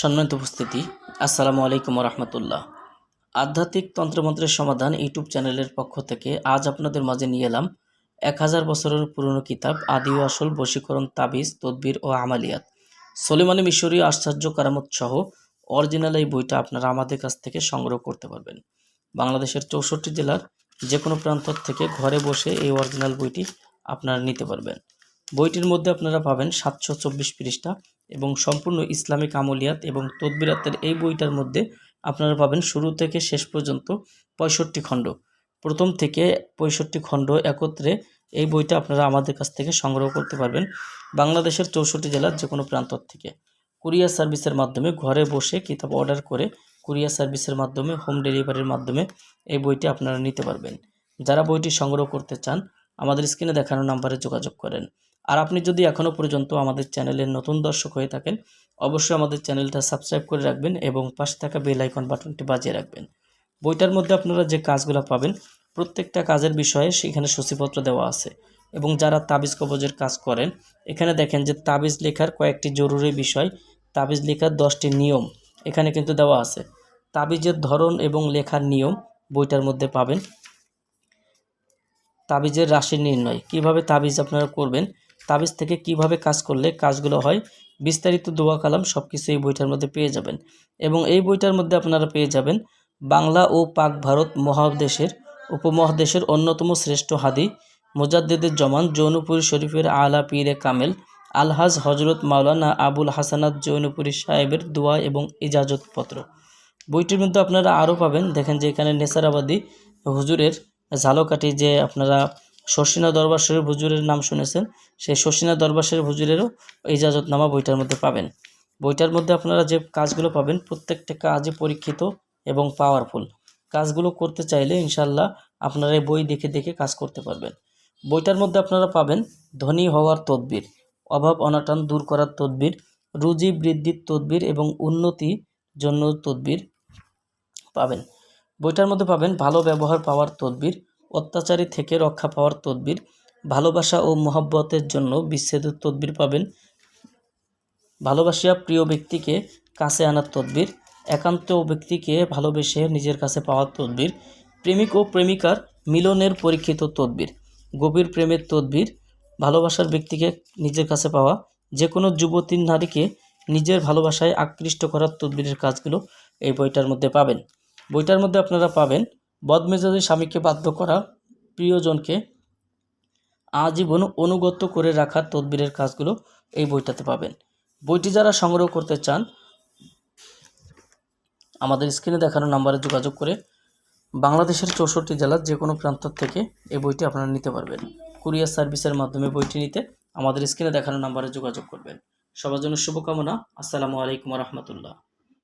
সম্মানিত উপস্থিতি, আসসালামু আলাইকুম রহমতুল্লাহ আধ্যাত্মিক তন্ত্রমন্ত্রের সমাধান ইউটিউব চ্যানেলের পক্ষ থেকে আজ আপনাদের মাঝে নিয়ে এলাম এক হাজার বছরের পুরনো কিতাব, আদি ও আসল বশীকরণ, তাবিজ, তদবির ও আমালিয়াত। সলিমানি মিশরীয় আশ্চর্য কারামত সহ অরিজিনাল এই বইটা আপনারা আমাদের কাছ থেকে সংগ্রহ করতে পারবেন। বাংলাদেশের চৌষট্টি জেলার যে কোনো প্রান্ত থেকে ঘরে বসে এই অরিজিনাল বইটি আপনারা নিতে পারবেন। বইটির মধ্যে আপনারা পাবেন সাতশো চব্বিশ পৃষ্ঠা এবং সম্পূর্ণ ইসলামিক আমলিয়াত এবং তদবিরাতের এই বইটার মধ্যে আপনারা পাবেন শুরু থেকে শেষ পর্যন্ত পঁয়ষট্টি খণ্ড। প্রথম থেকে পঁয়ষট্টি খণ্ড একত্রে এই বইটা আপনারা আমাদের কাছ থেকে সংগ্রহ করতে পারবেন বাংলাদেশের চৌষট্টি জেলার যে কোনো প্রান্ত থেকে। কুরিয়ার সার্ভিসের মাধ্যমে ঘরে বসে কিতাব অর্ডার করে কুরিয়ার সার্ভিসের মাধ্যমে, হোম ডেলিভারির মাধ্যমে এই বইটি আপনারা নিতে পারবেন। যারা বইটি সংগ্রহ করতে চান আমাদের স্ক্রিনে দেখানো নাম্বারে যোগাযোগ করেন। আর আপনি যদি এখনও পর্যন্ত আমাদের চ্যানেলের নতুন দর্শক হয়ে থাকেন, অবশ্যই আমাদের চ্যানেলটা সাবস্ক্রাইব করে রাখবেন এবং পাশে থাকা বেল আইকন বাটনটি বাজিয়ে রাখবেন। বইটার মধ্যে আপনারা যে কাজগুলো পাবেন, প্রত্যেকটা কাজের বিষয়ে সেখানে সূচিপত্র দেওয়া আছে এবং যারা তাবিজ কবজের কাজ করেন, এখানে দেখেন যে তাবিজ লেখার কয়েকটি জরুরি বিষয়, তাবিজ লেখার দশটি নিয়ম এখানে কিন্তু দেওয়া আছে। তাবিজের ধরন এবং লেখার নিয়ম বইটার মধ্যে পাবেন। তাবিজের রাশি নির্ণয়। কীভাবে তাবিজ আপনারা করবেন? তাবিজ থেকে কীভাবে কাজ করলে কাজগুলো হয়? বিস্তারিত দোয়া কালাম সব কিছু এই বইটার মধ্যে পেয়ে যাবেন। এবং এই বইটার মধ্যে আপনারা পেয়ে যাবেন বাংলা ও পাক ভারত মহাদেশের উপমহাদেশের অন্যতম শ্রেষ্ঠ হাদি মোজাদ্দেদের জমান জৌনপুরি শরীফের আলা পীরে কামেল, আলহাজ হজরত মাওলানা আবুল হাসানাত জৌনপুরি সাহেবের দোয়া এবং ইজাজতপত্র। বইটির মধ্যে আপনারা আরও পাবেন। দেখেন যে এখানে নেসারাবাদী হুজুরের ঝালকাঠি যে আপনারা শর্ষিনা দরবার শরীফ হুজুরের নাম শুনেছেন, সেই শর্ষিনা দরবার শরীফ হুজুরেরও ইজাজতনামা বইটার মধ্যে পাবেন। বইটার মধ্যে আপনারা যে কাজগুলো পাবেন, প্রত্যেকটা কাজই পরীক্ষিত এবং পাওয়ারফুল কাজগুলো করতে চাইলে ইনশাল্লাহ আপনারা এই বই দেখে দেখে কাজ করতে পারবেন। বইটার মধ্যে আপনারা পাবেন, ধনী হওয়ার তদবির, অভাব অনাটন দূর করার তদবির, রুজি বৃদ্ধির তদবির এবং উন্নতি জন্য তদবির পাবেন। বইটার মধ্যে পাবেন ভালো ব্যবহার পাওয়ার তদবির, অত্যাচারী থেকে রক্ষা পাওয়ার তদবির, ভালোবাসা ও মহাব্বতের জন্য বিচ্ছেদের তদবির পাবেন, ভালোবাসিয়া প্রিয় ব্যক্তিকে কাছে আনার তদবির, একান্ত ব্যক্তিকে ভালোবেসে নিজের কাছে পাওয়ার তদবির, প্রেমিক ও প্রেমিকার মিলনের পরীক্ষিত তদবির, গভীর প্রেমের তদবির, ভালোবাসার ব্যক্তিকে নিজের কাছে পাওয়া যে কোনো যুবতী নারীকে নিজের ভালোবাসায় আকৃষ্ট করার তদবিরের কাজগুলো এই বইটার মধ্যে পাবেন। বইটার মধ্যে আপনারা পাবেন বদমেজাজি স্বামীকে বাধ্য করা প্রিয়জনকে আজীবন অনুগত করে রাখার তদবিরের কাজগুলো এই বইটাতে পাবেন। বইটি যারা সংগ্রহ করতে চান, আমাদের স্ক্রিনে দেখানো নাম্বারে যোগাযোগ করে বাংলাদেশের চৌষট্টি জেলার যে কোনো প্রান্ত থেকে এই বইটি আপনারা নিতে পারবেন। কুরিয়ার সার্ভিসের মাধ্যমে বইটি নিতে আমাদের স্ক্রিনে দেখানো নাম্বারে যোগাযোগ করবেন। সবার জন্য শুভকামনা। আসসালামু আলাইকুম রহমতুল্লাহ।